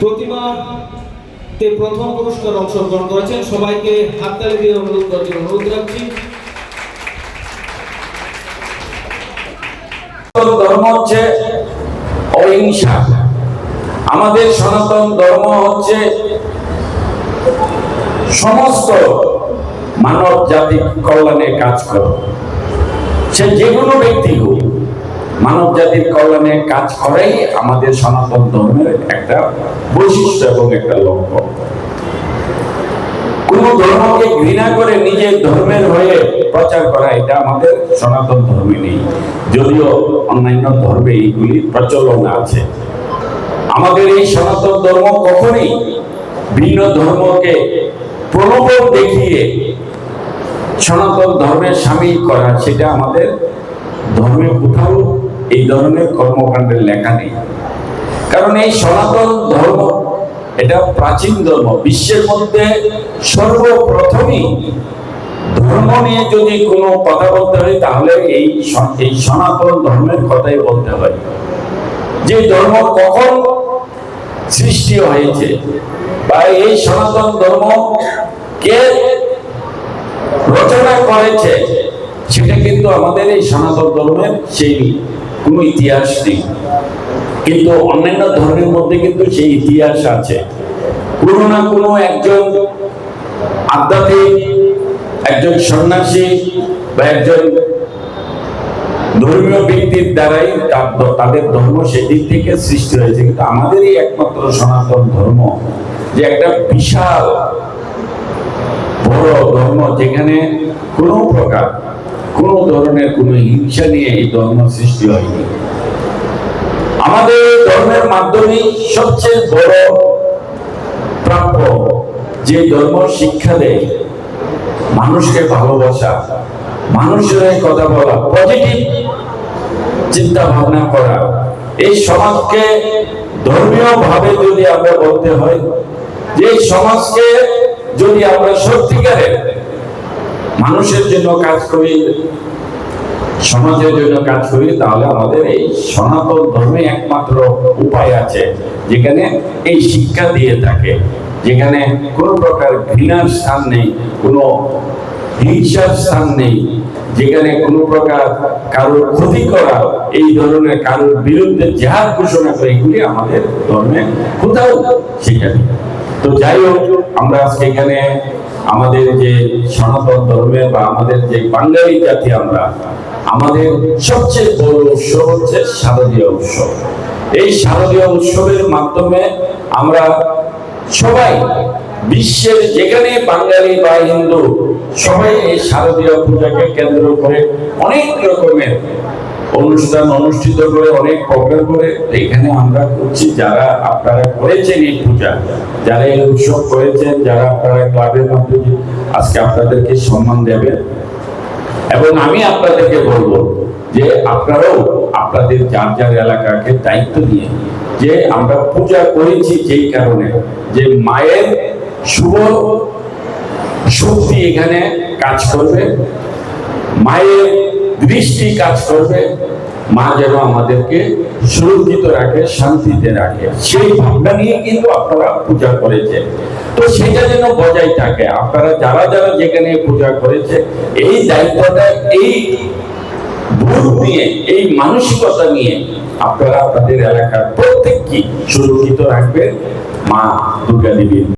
প্রতিমাতে প্রথম পুরস্কার অংশগ্রহণ করেছেন। সবাইকে হাততালি দিয়ে অনুরোধ অনুরোধ রাখছি। ধর্ম হচ্ছে অহিংসা। আমাদের সনাতন ধর্ম হচ্ছে সমস্ত মানব জাতি কল্যাণে কাজ করে। সে যে কোনো ব্যক্তি হোক মানব জাতির কল্যাণে কাজ করাই আমাদের সনাতন ধর্মের একটা বৈশিষ্ট্য এবং একটা লক্ষ্য। কোন ধর্মকে ঘৃণা করে নিজের ধর্মের হয়ে প্রচার করা, এটা আমাদের সনাতন ধর্মে নেই। যদিও অন্যান্য ধর্মে এইগুলি প্রচলন আছে। আমাদের এই সনাতন ধর্ম কখনই ভিন্ন ধর্মকে প্রলোভন দেখিয়ে সনাতন ধর্মের সামিল করা, সেটা আমাদের ধর্মে কোথাও এই ধরনের কর্মকাণ্ডের লেখা নেই। কারণ এই সনাতন ধর্ম এটা প্রাচীন ধর্ম, বিশ্বের মধ্যে সর্বপ্রথমই ধর্ম নিয়ে যদি কোনো কথা বলতে হয়, তাহলে এই এই সনাতন ধর্মের কথাই বলতে হয়। যে ধর্ম কখন সৃষ্টি হয়েছে বা এই সনাতন ধর্ম কে রচনা করেছে, সেটা কিন্তু আমাদের এই সনাতন ধর্মের সেই কোনো ইতিহাস নেই। কিন্তু অন্যান্য ধর্মের মধ্যে কিন্তু সেই ইতিহাস আছে। কোনো না কোনো একজন আধ্যাত্মিক, একজন সন্ন্যাসী বা একজন ধর্মীয় ব্যক্তির দ্বারাই তাদের ধর্ম সেদিক থেকে সৃষ্টি হয়েছে। কিন্তু আমাদেরই একমাত্র সনাতন ধর্ম, যে একটা বিশাল বড় ধর্ম যেখানে কোনো প্রকার কোনো ধরনের কোনো হিংসা নিয়ে এই ধর্ম সৃষ্টি হয়নি। আমাদের ধর্মের মাধ্যমে সবচেয়ে বড় প্রাপ্য যে ধর্ম শিক্ষা দেয়, মানুষকে ভালোবাসা, মানুষের কথা বলা পজিটিভ চিন্তা ভাবনা করা, এই সমাজকে ধর্মীয় ভাবে যদি আমরা বলতে হয়, যে সমাজকে যদি আমরা সত্যিকারে মানুষের জন্য কাজ করি, সমাজের জন্য কাজ করি, তাহলে আমাদের এই সনাতন ধর্মে একমাত্র উপায় আছে, যেখানে এই শিক্ষা দিয়ে থাকে, যেখানে কোনো প্রকার ঘৃণার স্থান নেই, কোনো হিংসার স্থান নেই, যেখানে কোনো প্রকার কারোর ক্ষতি করা, এই ধরনের কারোর বিরুদ্ধে জেহাদ ঘোষণা করে এগুলি আমাদের ধর্মে কোথাও শিক্ষা তো যাই হোক, আমরা আজকে এখানে আমাদের যে সনাতন ধর্মের বা আমাদের যে বাঙালি জাতি আমরা, আমাদের সবচেয়ে বড় উৎসব হচ্ছে শারদীয় উৎসব। এই শারদীয় উৎসবের মাধ্যমে আমরা সবাই, বিশ্বের যেখানে বাঙালি বা হিন্দু, সবাই এই শারদীয় পূজাকে কেন্দ্র করে অনেক রকমের অনুষ্ঠান অনুষ্ঠিত করে অনেক প্রোগ্রাম করে, এখানে আমরা করছি যারা আপনারা করেছেন এই পূজা, যারা এই উৎসব করেছেন, যারা আপনারা ক্লাবের মাধ্যমে আজকে আপনাদেরকে সম্মান দেবেন। এবং আমি আপনাদেরকে বলব যে আপনারাও আপনাদের যার যার এলাকাকে দায়িত্ব নিয়ে, যে আমরা পূজা করেছি যেই কারণে, যে মায়ের শুভ শক্তি এখানে কাজ করবে, মায়ের দৃষ্টি কাজ করবে, মা যেন আমাদেরকে সুরক্ষিত রাখে, শান্তিতে রাখে। সেই ভাবনা নিয়ে কিন্তু আপনারা পূজা করেছে তো সেটা যেন বজায় থাকে। আপনারা যারা যারা যেখানে পূজা করেছে এই দায়িত্বটা, এই ভোট নিয়ে, এই মানসিকতা নিয়ে আপনারা আপনাদের এলাকার প্রত্যেককে সুরক্ষিত রাখবেন। মা দুর্গা দেবীর